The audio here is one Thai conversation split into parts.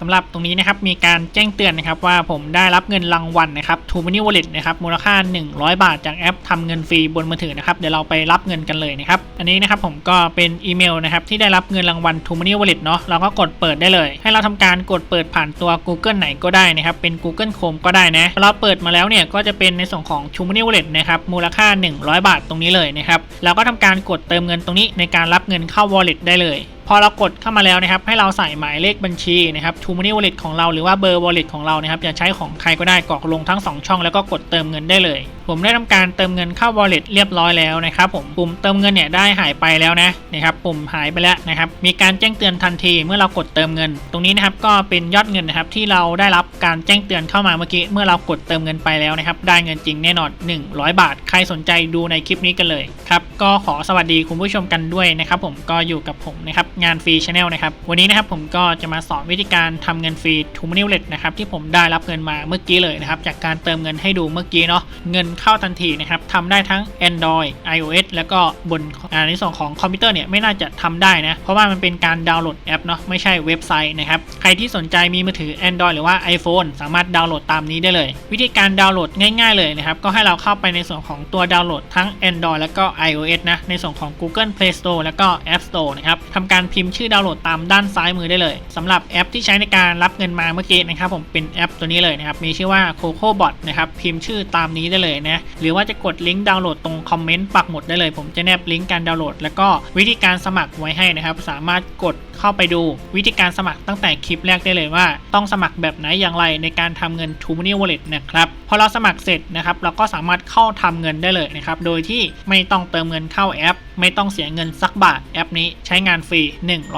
สำหรับตรงนี้นะครับมีการแจ้งเตือนนะครับว่าผมได้รับเงินรางวัลนะครับ t ูมินิวอลเล็ตนะครับมูลค่า 100 บาทจากแอปทำเงินฟรีบนมือถือนะครับเดี๋ยวเราไปรับเงินกันเลยนะครับอันนี้นะครับผมก็เป็นอีเมลนะครับที่ได้รับเงินรางวัล t ูมินิวอลเล็ตเนาะเราก็กดเปิดได้เลย ให้เราทำการกดเปิดผ่านตัว Google ไหนก็ได้นะครับเป็น Google Chrome ก็ได้นะเราเปิดมาแล้วเนี่ยก็จะเป็นในส่วนของ t ูมินิวอลเล็ตนะครับมูลค่า 100 บาทตรงนี้เลยนะครับเราก็ทำการกดเติมเงินตรงนี้ในการรับเงินเข้า wallet ได้เลย พอเรากดเข้ามาแล้วนะครับ ให้เราใส่หมายเลขบัญชีนะครับ t ูมินิวอลเล็ตของเราหรือว่าเบอร์ wallet ของเรานะครับจะใช้ของใครก็ได้กรอกลงทั้ง 2 ช่องแล้วก็กดเติมเงินได้เลย ผมได้ทำการเติมเงินเข้า wallet เรียบร้อยแล้วนะครับผมปุ่มเติมเงินเนี่ยได้หายไปแล้วนะนะครับปุ่มหายไปแล้วนะครับมีการแจ้งเตือนทันทีเมื่อเรากดเติมเงิน ตรงนี้นะครับก็เป็นยอดเงินนะครับที่เราได้รับการแจ้งเตือนเข้ามาเมื่อกี้เมื่อเรากดเติมเงินไปแล้วนะครับได้เงินจริงแน่นอน 100 บาท ใครสนใจดูในคลิปนี้กันเลยครับก็ขอสวัสดีคุณผู้ชมกันด้วยนะครับผมก็อยู่กับผมนะครับงานฟรีชาแนลนะครับ วันนี้นะครับผมก็จะมาสอนวิธีการทำเงินฟรีทูมินิวเลตนะครับที่ผมได้รับเงินมาเมื่อกี้เลยนะครับ จากการเติมเงินให้ดูเมื่อกี้เนาะเงินเข้าทันทีนะครับทำได้ทั้ง Android iOS แล้วก็บนในส่วนของคอมพิวเตอร์เนี่ยไม่น่าจะทำได้นะ เพราะว่ามันเป็นการดาวน์โหลดแอปเนาะไม่ใช่เว็บไซต์นะครับใครที่สนใจมีมือถือ Android หรือว่า iPhone สามารถดาวน์โหลดตามนี้ได้เลย วิธีการดาวน์โหลดง่าย ๆเลยนะครับก็ให้เราเข้าไปในส่วนของตัวดาวน์โหลดทั้ง Android แล้วก็ iOS นะในส่วนของ Google Play Store แล้วก็ App Store นะครับทำการพิมพ์ชื่อดาวน์โหลดตามด้านซ้ายมือได้เลยสำหรับแอปที่ใช้ในการรับเงินมาเมื่อกี้นะครับผมเป็นแอปตัวนี้เลยนะครับมีชื่อว่า Coco Bot นะครับพิมพ์ชื่อตามนี้ได้เลยนะหรือว่าจะกดลิงก์ดาวน์โหลดตรงคอมเมนต์ปักหมุดได้เลย ผมจะแนบลิงก์การดาวน์โหลด แล้วก็วิธีการสมัครไว้ให้นะครับสามารถกดเข้าไปดูวิธีการสมัครตั้งแต่คลิปแรกได้เลยว่า ต้องสมัครแบบไหนอย่างไรในการทำเงิน t ูมินิวอลเล็ตนะครับพอเราสมัครเสร็จนะครับเราก็สามารถเข้าทำเงินได้เลยนะครับโดยที่ไม่ต้องเติมเงินเข้าแอป ไม่ต้องเสียเงินสักบาทแอปนี้ใช้งานฟรี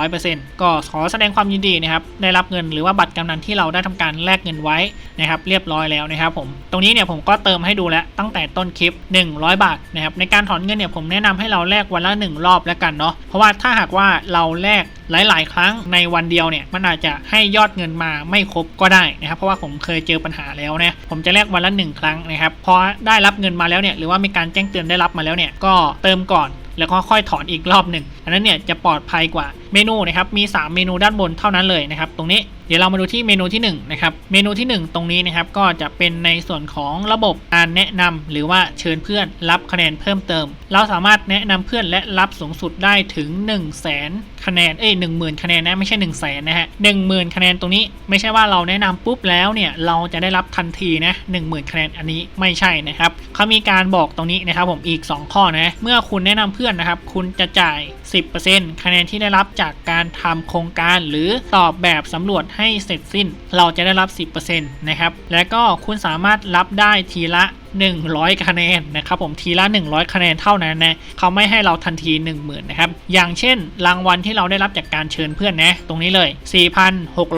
100%ก็ขอแสดงความยินดีนะครับได้รับเงินหรือว่าบัตรกำนันที่เราได้ทำการแลกเงินไว้นะครับเรียบร้อยแล้วนะครับผมตรงนี้เนี่ยผมก็เติมให้ดูแล้วตั้งแต่ต้นคลิป 100 บาทนะครับในการถอนเงินเนี่ยผมแนะนำให้เราแลกวันละ 1 รอบแล้วกันเนาะเพราะว่าถ้าหากว่าเราแลกหลาย ๆ ครั้งในวันเดียวเนี่ยมันอาจจะให้ยอดเงินมาไม่ครบก็ได้นะครับเพราะว่าผมเคยเจอปัญหาแล้วนะผมจะแลกวันละ 1 ครั้งนะครับพอได้รับเงินมาแล้วเนี่ยหรือว่ามีการแจ้งเตือนได้รับมาแล้วเนี่ยก็เติมก่อน แล้วก็ค่อยถอนอีกรอบหนึ่งอันนั้นเนี่ยจะปลอดภัยกว่าเมนูนะครับมี 3 เมนูด้านบนเท่านั้นเลยนะครับตรงนี้เดี๋ยวเรามาดูที่เมนูที่1นะครับเมนูที่ 1 ตรงนี้นะครับก็จะเป็นในส่วนของระบบการแนะนำหรือว่าเชิญเพื่อนรับคะแนนเพิ่มเติม เราสามารถแนะนำเพื่อนและรับสูงสุดได้ถึง 1 0 0 0 0แสนคะแนนเอ้ยหนึ่งหมื่นคะแนนนะไม่ใช่1 0 0 0 0แสนนะฮะหนึ่งหมื่นคะแนนตรงนี้ไม่ใช่ว่าเราแนะนำปุ๊บแล้วเนี่ยเราจะได้รับทันทีนะหนึ่งหมื่นคะแนนอันนี้ไม่ใช่นะครับเขามีการบอกตรงนี้นะครับผมอีก 2 ข้อนะเมื่อคุณแนะนำเพื่อนนะครับคุณจะจ่าย 10%คะแนนที่ได้รับจากการทำโครงการหรือตอบแบบสำรวจให้เสร็จสิ้น เราจะได้รับ 10%นะครับ และก็คุณสามารถรับได้ทีละ 100 คะแนนนะครับผมทีละ 100 คะแนนเท่านั้นนะเขาไม่ให้เราทันที 10,000นะครับอย่างเช่น รางวัลที่เราได้รับจากการเชิญเพื่อนนะตรงนี้เลย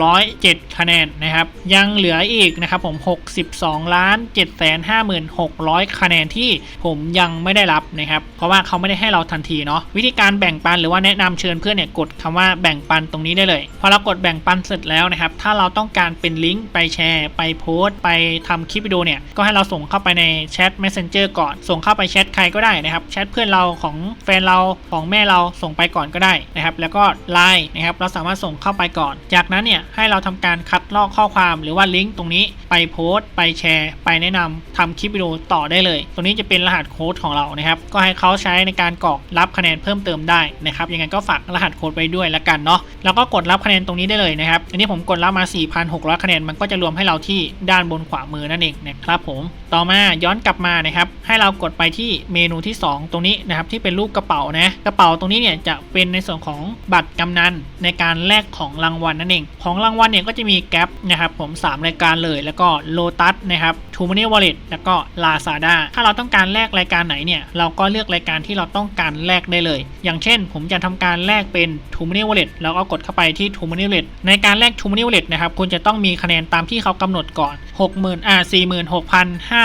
4,607 คะแนนนะครับยังเหลืออีกนะครับผม 62ล้าน756,000 คะแนนที่ผมยังไม่ได้รับนะครับเพราะว่าเขาไม่ได้ให้เราทันทีเนาะวิธีการแบ่งปันหรือว่าแนะนำเชิญเพื่อนเนี่ยกดคำว่าแบ่งปันตรงนี้ได้เลยพอเรากดแบ่งปันเสร็จแล้วนะครับถ้าเราต้องการเป็นลิงก์ไปแชร์ ไปโพสต์ ไปทำคลิปวิดีโอเนี่ยก็ให้เราส่งเข้าไปในแชท Messenger ก่อน ส่งเข้าไปแชทใครก็ได้นะครับ แชทเพื่อนเราของแฟนเราของแม่เราส่งไปก่อนก็ได้นะครับ แล้วก็ไลน์นะครับ เราสามารถส่งเข้าไปก่อน จากนั้นเนี่ยให้เราทำการคัดลอกข้อความหรือว่าลิงก์ตรงนี้ ไปโพสต์ ไปแชร์ ไปแนะนำทำคลิปวิดีโอต่อได้เลยตรงนี้จะเป็นรหัสโค้ดของเรานะครับ ก็ให้เขาใช้ในการกรอกรับคะแนนเพิ่มเติมได้นะครับ ยังไงก็ฝากรหัสโค้ดไปด้วยละกันเนาะ แล้วก็กดรับคะแนนตรงนี้ได้เลยนะครับ อันนี้ผมกดรับมา 4,600 คะแนน มันก็จะรวมให้เราที่ด้านบนขวามือนั่นเองนะครับผม ต่อมาย้อนกลับมานะครับ ให้เรากดไปที่เมนูที่ 2 ตรงนี้นะครับ ที่เป็นรูปกระเป๋านะ กระเป๋าตรงนี้เนี่ยจะเป็นในส่วนของบัตรกำนันในการแลกของรางวัลนั่นเอง ของรางวัลเนี่ยก็จะมีแก p นะครับผม 3 รายการเลย แล้วก็โลตัสนะครับทูมานี่วอลเล็ตแล้วก็ลาซาด้าถ้าเราต้องการแลกรายการไหนเนี่ย เราก็เลือกรายการที่เราต้องการแลกได้เลย อย่างเช่น ผมจะทำการแลกเป็นทูมานี่วอลเล็ตแล้วก็กดเข้าไปที่ทูมานี่วอลเล็ตในการแลกทูมานี่วอลเล็ตนะครับ คุณจะต้องมีคะแนนตามที่เขากำหนดก่อน 60,000อ่า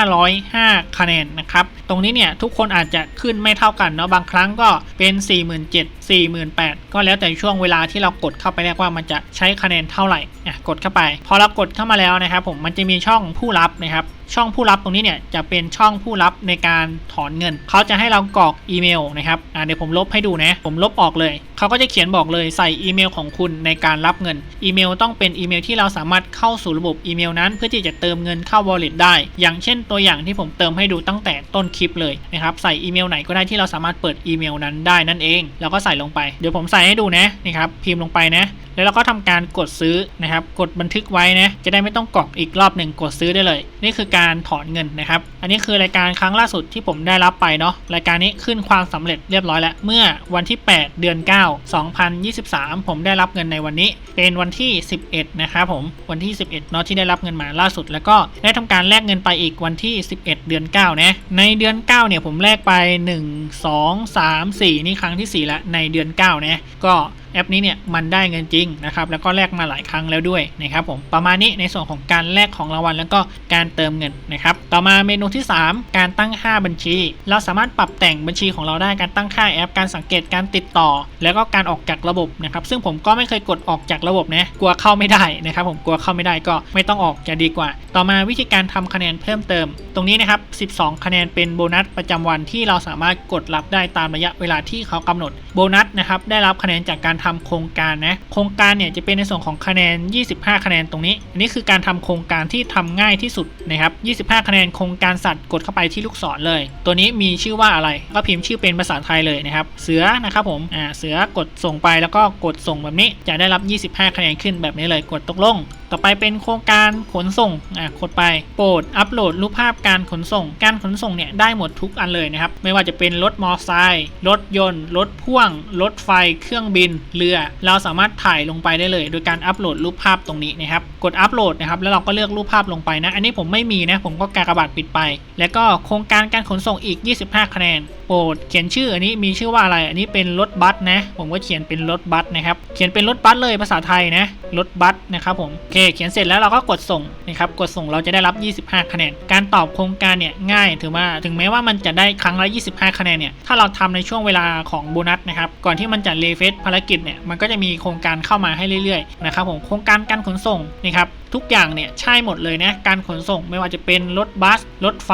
46,505 คะแนนนะครับ ตรงนี้เนี่ยทุกคนอาจจะขึ้นไม่เท่ากันเนาะ บางครั้งก็เป็น 47,000 48,000 ก็แล้วแต่ช่วงเวลาที่เรากดเข้าไปแรกว่ามันจะใช้คะแนนเท่าไหร่อะกดเข้าไป พอเรากดเข้ามาแล้วนะครับผมมันจะมีช่องผู้รับนะครับ ช่องผู้รับตรงนี้เนี่ยจะเป็นช่องผู้รับในการถอนเงิน เขาจะให้เรากรอกอีเมลนะครับเดี๋ยวผมลบให้ดูนะ ผมลบออกเลย เขาก็จะเขียนบอกเลยใส่อีเมลของคุณในการรับเงิน อีเมลต้องเป็นอีเมลที่เราสามารถเข้าสู่ระบบอีเมลนั้น เพื่อที่จะเติมเงินเข้า wallet ได้ อย่างเช่นตัวอย่างที่ผมเติมให้ดูตั้งแต่ต้นคลิปเลยนะครับ ใส่อีเมลไหนก็ได้ที่เราสามารถเปิดอีเมลนั้นได้นั่นเอง แล้วก็ใส่ลงไป เดี๋ยวผมใส่ให้ดูนะนี่ครับ พิมพ์ลงไปนะ แล้วเราก็ทำการกดซื้อนะครับ กดบันทึกไว้นะจะได้ไม่ต้องกรอกอีกรอบหนึ่งกดซื้อได้เลย นี่คือการถอนเงินนะครับ อันนี้คือรายการครั้งล่าสุดที่ผมได้รับไปเนาะรายการนี้ขึ้นความสำเร็จเรียบร้อยแล้วเมื่อวันที่ 8 เดือน 9 2023 ผมได้รับเงินในวันนี้ เป็นวันที่ 11 นะครับผมวันที่ 11เนาะที่ได้รับเงินมาล่าสุด แล้วก็ได้ทำการแลกเงินไปอีกวันที่ 11 เดือน9นะในเดือน 9 เนี่ยผมแลกไป 1 2 3 4 นี่ครั้งที่ 4ล้วในเดือน 9 นะก็แอปนี้เนี่ยมันได้เงินจริงนะครับแล้วก็แลกมาหลายครั้งแล้วด้วยนะครับผมประมาณนี้ในส่วนของการแลกของรางวัลแล้วก็การเติมเงินนะครับต่อมาเมนูที่ 3 การตั้งค่าบัญชี เราสามารถปรับแต่งบัญชีของเราได้การตั้งค่าแอป การสังเกตการติดต่อ แล้วก็การออกจากระบบนะครับซึ่งผมก็ไม่เคยกดออกจากระบบนะกลัวเข้าไม่ได้นะครับผมกลัวเข้าไม่ได้ก็ไม่ต้องออกจะดีกว่า ต่อมาวิธีการทำคะแนนเพิ่มเติม ตรงนี้นะครับ 12 คะแนนเป็นโบนัสประจำวันที่เราสามารถกดรับได้ตามระยะเวลาที่เขากำหนดโบนัสนะครับได้รับคะแนนจากการทำโครงการนะ โครงการเนี่ยจะเป็นในส่วนของคะแนน 25 คะแนนตรงนี้ อันนี้คือการทำโครงการที่ทำง่ายที่สุดนะครับ 25 คะแนนโครงการสัตว์กดเข้าไปที่ลูกศรเลย ตัวนี้มีชื่อว่าอะไร ก็พิมพ์ชื่อเป็นภาษาไทยเลยนะครับ เสือนะครับผม อ่า เสือกดส่งไปแล้วก็กดส่งแบบนี้ จะได้รับ 25 คะแนนขึ้นแบบนี้เลย กดตกลง ต่อไปเป็นโครงการขนส่งอ่ากดไปโปรดอัปโหลดรูปภาพการขนส่ง การขนส่งเนี่ยได้หมดทุกอันเลยนะครับ ไม่ว่าจะเป็นรถมอไซค์รถยนต์ รถพ่วง รถไฟ เครื่องบิน เรือ เราสามารถถ่ายลงไปได้เลย โดยการอัปโหลดรูปภาพตรงนี้นะครับ กดอัปโหลดนะครับ แล้วเราก็เลือกรูปภาพลงไปนะ อันนี้ผมไม่มีนะ ผมก็กากบาทปิดไป แล้วก็โครงการการขนส่งอีก 25 คะแนนโปรดเขียนชื่ออันนี้มีชื่อว่าอะไร อันนี้เป็นรถบัสนะ ผมก็เขียนเป็นรถบัสนะครับ เขียนเป็นรถบัสเลยภาษาไทยนะรถบัสนะครับผมโอเคเขียนเสร็จแล้วเราก็กดส่งนะครับกดส่งเราจะได้รับ 25 คะแนน การตอบโครงการเนี่ยง่ายถือว่าถึงแม้ว่ามันจะได้ครั้งละ 25 คะแนนเนี่ยถ้าเราทำในช่วงเวลาของโบนัสนะครับก่อนที่มันจะเลเฟสภารกิจเนี่ยมันก็จะมีโครงการเข้ามาให้เรื่อยๆนะครับผมโครงการการขนส่งนะครับทุกอย่างเนี่ยใช่หมดเลยนะการขนส่งไม่ว่าจะเป็นรถบัส รถไฟ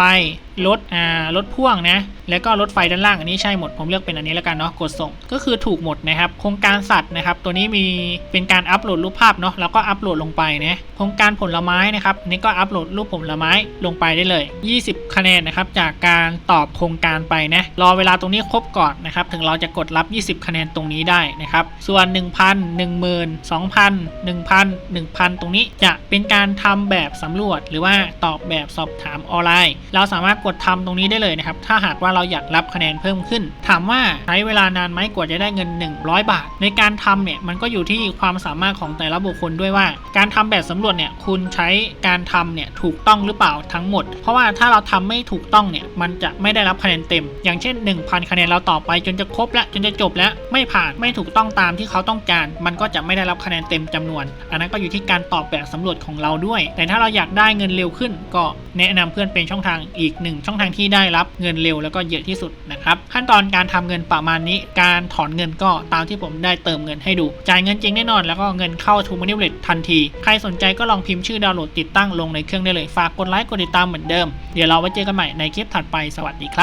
รถอ่ารถพ่วงนะแล้วก็รถไฟด้านล่างอันนี้ใช่หมดผมเลือกเป็นอันนี้แล้วกันเนาะกดส่งก็คือถูกหมดนะครับโครงการสัตว์นะครับตัวนี้มีเป็นการอัปโหลดรูปภาพเนาะแล้วก็อัปโหลดลงไปนะโครงการผลไม้นะครับนนี่ก็อัปโหลดรูปผลไม้ลงไปได้เลย 20 คะแนนนะครับจากการตอบโครงการไปนะรอเวลาตรงนี้ครบก่อนนะครับถึงเราจะกดรับ 20 คะแนนตรงนี้ได้นะครับส่วน 1,000 10,000 2,000 1,000 1,000 ตรงนี้จะเป็นการทำแบบสำรวจ หรือว่าตอบแบบสอบถามออนไลน์ เราสามารถกดทำตรงนี้ได้เลยนะครับ ถ้าหากว่าเราอยากรับคะแนนเพิ่มขึ้น ถามว่าใช้เวลานานไหมกว่าจะได้เงิน 100 บาท ในการทำเนี่ยมันก็อยู่ที่ความสามารถของแต่ละบุคคลด้วยว่า การทำแบบสำรวจเนี่ยคุณใช้การทำเนี่ยถูกต้องหรือเปล่าทั้งหมด เพราะว่าถ้าเราทำไม่ถูกต้องเนี่ยมันจะไม่ได้รับคะแนนเต็ม อย่างเช่น 1,000 คะแนนเราต่อไปจนจะครบแล้วจนจะจบแล้วไม่ผ่านไม่ถูกต้องตามที่เขาต้องการ มันก็จะไม่ได้รับคะแนนเต็มจำนวน อันนั้นก็อยู่ที่การตอบแบบสำรวจของเราด้วย แต่ถ้าเราอยากได้เงินเร็วขึ้น ก็แนะนำเพื่อนเป็นช่องทางอีกหนึ่งช่องทางที่ได้รับเงินเร็วแล้วก็เยอะที่สุดนะครับขั้นตอนการทำเงินประมาณนี้ การถอนเงินก็ตามที่ผมได้เติมเงินให้ดู จ่ายเงินจริงแน่นอน แล้วก็เงินเข้า t ูมันนี่เล t ทันที ใครสนใจก็ลองพิมพ์ชื่อดาวน์โหลดติดตั้งลงในเครื่องได้เลยฝากกดไลค์กดติดตามเหมือนเดิมเดี๋ยวเราไว้เจอกันใหม่ในคลิปถัดไปสวัสดีครับ